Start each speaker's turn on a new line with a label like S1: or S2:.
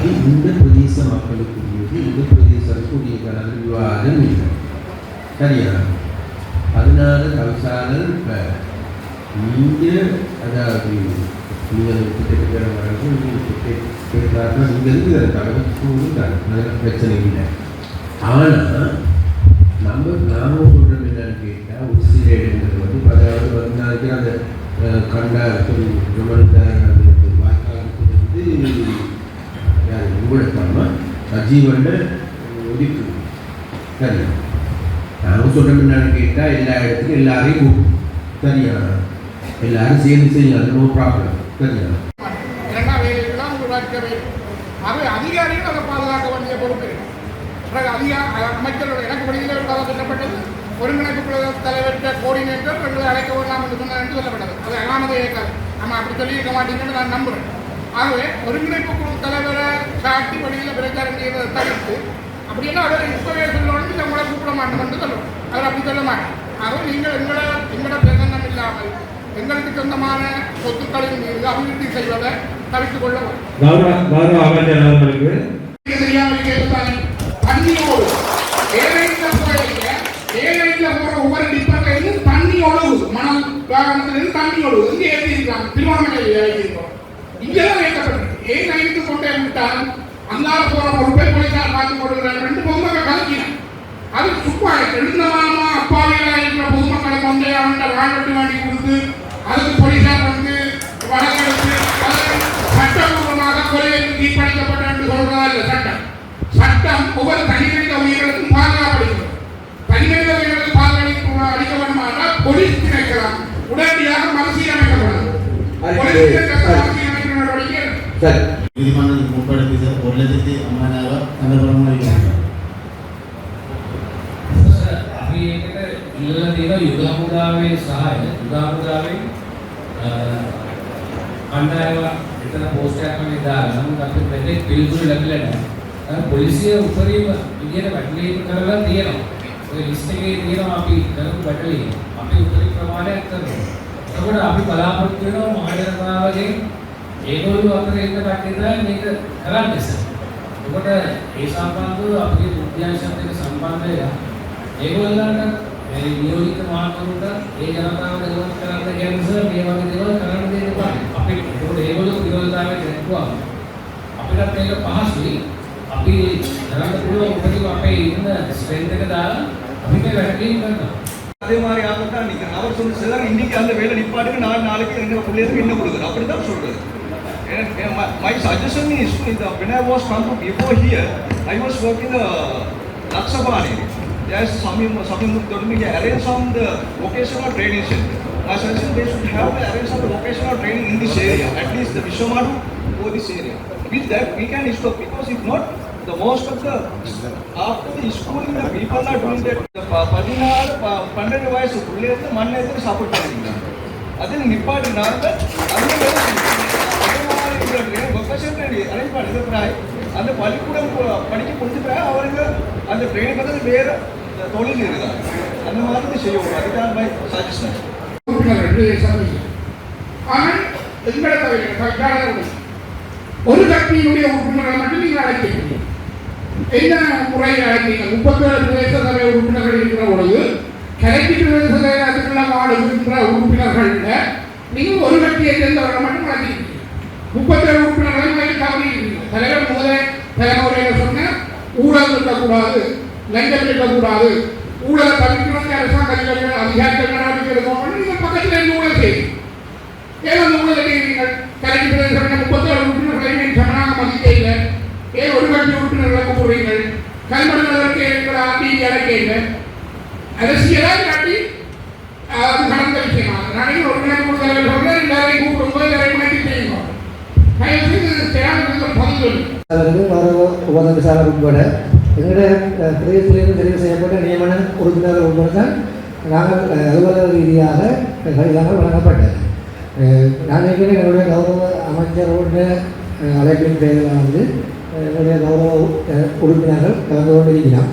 S1: அது இந்த பிரதேச மக்களுக்குரியது இந்த பிரதேசத்துக்குரிய கலந்து விவாதம் இல்லை. சரியா? அதனால தவிசாளர் இப்போ நீங்கள் அதாவது நீங்கள் கிட்டத்தட்ட வரது நீங்கள் கேட்கறாருன்னா நீங்கள் இருக்குது தகவல் சூழ்நிலை பிரச்சனை இல்லை. ஆனால் நம்ம நாம சொல்கிறோம் என்னன்னு கேட்டால் ஒரு சில இடங்கள் வந்து இப்ப அதாவது வந்து நாளைக்கு அந்த கண்டா சொல்லி விமானத்தார் அந்த வாய்க்காலுக்கு வந்து யார் உங்களுக்காம சஜீவன் ஒதுக்கு சரி நாங்கள் சொல்கிறது என்னன்னு கேட்டால் எல்லா இடத்துக்கும் எல்லாரையும் கூப்பிடும். சரியா? எல்லாரும் சேர்ந்து செய்யலாம். நோ ப்ராப்ளம் சரியா?
S2: அது அதிகாரிகள் அதை பாதுகாக்க வேண்டிய பொறுப்பு. பிறகு அதிகா அமைச்சரோட எனக்கு வெளியில் சொல்லப்பட்டது ஒருங்கிணைப்பு குழு தலைவர்கிட்ட கோஆர்டினேட்டர் ரெண்டு அழைக்க வேண்டாம் என்று சொன்னார் சொல்லப்பட்டது. அது அனாமதை இயக்காது நம்ம அப்படி சொல்லியிருக்க மாட்டீங்கன்னு நான் நம்புறேன். ஆகவே ஒருங்கிணைப்பு குழு தலைவரை சாட்டி வெளியில் பிரச்சாரம் செய்வதை தவிர்த்து அப்படின்னா அவர் சொல்லணும் இல்லை உங்களை கூப்பிட மாட்டோம் என்று சொல்லணும் அவர் அப்படி சொல்ல மாட்டேன் ஆகவே நீங்கள் எங்களை எங்களோட பிரசன்னம் இல்லாமல் எங்களுக்கு சொந்தமான சொத்துக்களின் மீது அபிவிருத்தி செய்வதை தவிர்த்துக் கொள்ள தண்ணியோடு ஏழையில போயில ஏழையில போற ஒவ்வொரு டிப்பார்ட்மெண்ட்லையும் தண்ணி ஒழுகுது மணல் வாகனத்திலிருந்து தண்ணி ஒழுகுது இங்கே எழுதியிருக்காங்க திருவண்ணாமலையில் எழுதியிருக்கோம் இங்கெல்லாம் வைக்கப்பட்டிருக்கு. ஏன் அழித்து கொண்டே விட்டால் அந்தால போற பொறுப்பை போலீசார் பார்த்து கொடுக்குறாங்க ரெண்டு பொதுமக்கள் கலக்கினான் அது சுப்பா எழுந்தமாமா அப்பாவிகளா இருக்கிற பொதுமக்களை கொண்டே அவங்க வாழ்க்கை வாங்கி கொடுத்து அதுக்கு போலீசார் வந்து வழக்கெடுத்து சட்டபூர்வமாக கொலையில் தீர்ப்பளிக்கப்பட்ட என்று சொல்றதா இல்லை சட்டம். சட்டம் ஒவ்வொரு தனிமனித உயிர்களுக்கும் பாதுகாப்படுகிறது தனிமனித உயிர்களுக்கு பாதுகாப்பு அளிக்க வேண்டுமானால் போலீஸ் திணைக்கலாம் உடனடியாக மறுசீரமைக்கப்படும். போலீஸ் திணைக்கள மறுசீரமைப்பு நடவடிக்கை
S3: ഉൾപ്പെടുത്തിച്ച് ഒരു
S4: ലക്ഷത്തി അമ്പതിനായിരം നല്ല പ്രമാണിക്കുന്നുണ്ട് ඉල්ලන දේවල් යුගමුදාවේ සහ යුගමුදාවේ කණ්ඩායම එතන පෝස්ට් එකක් මම දාලා නමුත් අපිට දෙන්නේ පිළිතුරු ලැබිලා නැහැ. අර පොලිසිය උපරිම විදියට වැටලීම් කරලා තියෙනවා. ඔය ලිස්ට් එකේ තියෙනවා අපි කරපු වැටලීම්. අපි උපරිම ප්‍රමාණයක් කරනවා. එතකොට අපි බලාපොරොත්තු වෙනවා මහජනතාවගේ ඒගොල්ලෝ අතර ඉන්න කට්ටිය මේක කරන්න ඉස්සර. එතකොට ඒ සම්බන්ධව අපේ උද්‍යානශත් එක්ක සම්බන්ධ වෙලා ඒගොල්ලන්ට මේ නියෝජිත මාර්ගවලට ඒ ජනතාව දෙවොත් කරන්න කියන නිසා මේ වගේ දේවල් කරන්න දෙන්න එපා. අපි ඒකට ඒගොල්ලෝ විරෝධතාවයට දැක්වුවා. අපිටත් මේක පහසුයි. අපි කරන්න පුළුවන් උපරිම අපේ ඉන්න ස්ට්‍රෙන්ත් එක දාලා අපි මේ වැඩකීම් කරනවා.
S5: அதே மாதிரி ஆகும் தான் நிற்கிறேன் அவர் சொல்லி சிலர் இன்னைக்கு அந்த வேலை நிப்பாட்டுக்கு நாலு நாளைக்கு எங்க பிள்ளைகளுக்கு இன்னும் கொடுக்குது அப்படி தான் சொல்றது மை சஜஷன் இஸ் இந்த when I was come before here I was working the Laksabani there's some some told me arrange some the vocational training center my suggestion they should have the arrange some vocational training in this area at least the Vishwamadu or this area with that we can stop because if not the most of the after the schooling the people are doing that the ப- பதினாறு ப- பன்னெண்டு வயசு பிள்ளைகளுக்கு மண் எடுத்து support பண்ணிருக்காங்க அதில் நிப்பாட்டினாங்க அந்த வேலை வொக்கேஷன் அரேஞ்ச் பண்ணது அந்த பள்ளிக்கூடம் படிக்க கொடுத்த பிறகு அவருக்கு அந்த ட்ரெயினுக்கு வந்து வேற தொழில் இருக்காங்க அந்த மாதிரி செய்யணும் அதுதான் பை சஜஷன்
S2: ஆனால் எங்களை தவிர ஒரு கட்சியினுடைய உறுப்பினர்களை மட்டும் நீங்கள் அழைக்க முடியும். என்ன முறையில் அழைக்கிறீங்க முப்பத்தேழு பிரதேச சபை உறுப்பினர்கள் இருக்கிற பொழுது கலைக்கு பிரதேச சபைக்குள்ள வாழுகின்ற உறுப்பினர்கள் நீங்கள் ஒரு கட்சியை சேர்ந்தவர்களை மட்டும் அழைக்கிறீங்க முப்பத்தேழு உறுப்பினர்களை நீங்கள் தலைவர் முதலே தலைமுறையில் சொன்ன ஊழல் இருக்கக்கூடாது லஞ்சம் இருக்கக்கூடாது ஊழலை தவிர்க்கணும் அரசாங்க அதிகாரிகள் அதிகாரிகள் நடவடிக்கை எடுக்கணும் நீங்கள் பக்கத்தில் இருந்து ஊழல் செய்யும் ஏன் அந்த ஊழல் செய்கிறீர்கள் கலைஞர் பிரதேச முப்பத்தேழு உறுப்பினர்களை சமனாக மதிக்க இல்லை ஏன் ஒரு கட்சி உறுப்பினர்களை கூப்பிடுறீங்கள் கல்மண்டலத்திற்கு இருக்கிற டிவி இல்லை அரசியலாக காட்டி அது நடந்த விஷயமா நாளைக்கு ஒரு நாள் கூடுதல் சொல்றேன் எல்லாரையும் கூப்பிடும்போது எல்லாரையும் மாற்றி செய்யணும் தயவு செய்து தேவையான பதில் சொல்லுங்க
S6: உட்பட எங்களுடைய பிரதேசத்திலிருந்து தெரிவு செய்யப்பட்ட நியமன உறுப்பினர்கள் உட்பட தான் நாங்கள் அலுவலக ரீதியாக இதாக வழங்கப்பட்டது. நான் நினைக்கிறேன் எங்களுடைய கௌரவ அமைச்சரோட அழைப்பின் பேரில் வந்து அஹ், கௌரவ உறுப்பினர்கள் கலந்து கொண்டிருக்கிறோம்